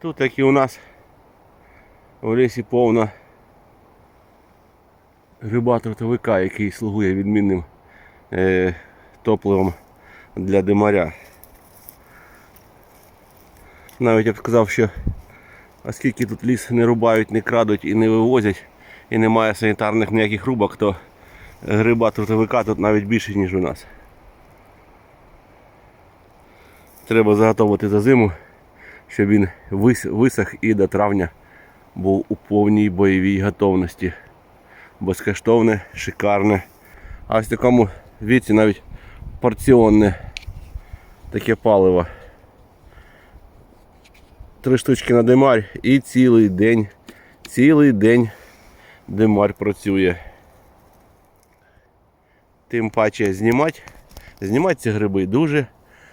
Тут як і у нас у лісі повно гриба-трутовика, який слугує відмінним е, топливом для димаря. Навіть я б сказав, що оскільки тут ліс не рубають, не крадуть і не вивозять, і немає санітарних ніяких рубок, то гриба трутовика тут навіть більше, ніж у нас. Треба заготовити за зиму, щоб він висох і до травня був у повній бойовій готовності. Безкоштовне, шикарне. А ось в такому віці навіть порціонне таке паливо. Три штучки на димарь і цілий день, цілий день димарь працює. Тим паче знімати, знімати ці гриби дуже,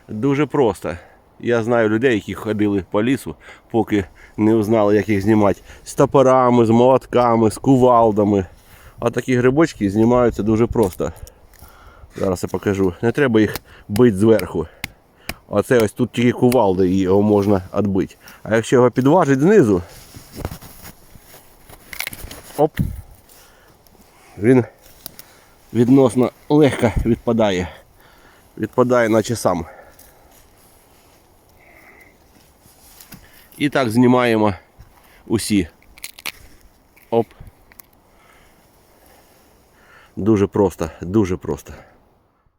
дуже просто. Я знаю людей, які ходили по лісу, поки не узнали, як їх знімати. З топорами, з молотками, з кувалдами. А такі грибочки знімаються дуже просто. Зараз я покажу. Не треба їх бити зверху. Оце ось тут тільки кувалди і його можна відбити. А якщо його підважить знизу, оп, він відносно легко відпадає. Відпадає наче сам. І так знімаємо усі. Оп. Дуже просто, дуже просто.